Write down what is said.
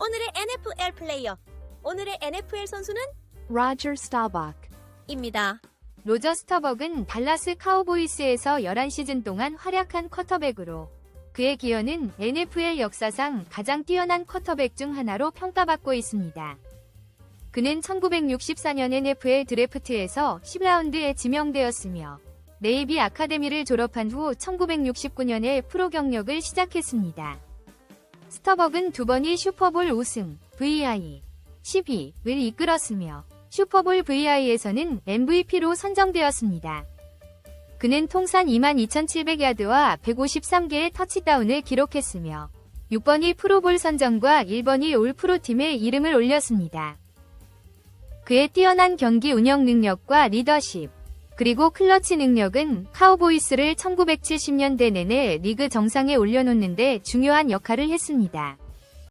오늘의 NFL 플레이어. 오늘의 NFL 선수는 Roger Staubach, 입니다. 로저 스터벅은 달라스 카우보이스에서 11시즌 동안 활약한 쿼터백으로 그의 기여는 NFL 역사상 가장 뛰어난 쿼터백 중 하나로 평가받고 있습니다. 그는 1964년 NFL 드래프트에서 10라운드에 지명되었으며 네이비 아카데미를 졸업한 후 1969년에 프로 경력을 시작했습니다. 스터벅은 두 번의 슈퍼볼 우승, VI, 12을 이끌었으며 슈퍼볼 VI에서는 MVP로 선정되었습니다. 그는 통산 22,700야드와 153개의 터치다운을 기록했으며 6번이 프로볼 선정과 1번이 올 프로팀에 이름을 올렸습니다. 그의 뛰어난 경기 운영 능력과 리더십, 그리고 클러치 능력은 카우보이스를 1970년대 내내 리그 정상에 올려놓는데 중요한 역할을 했습니다.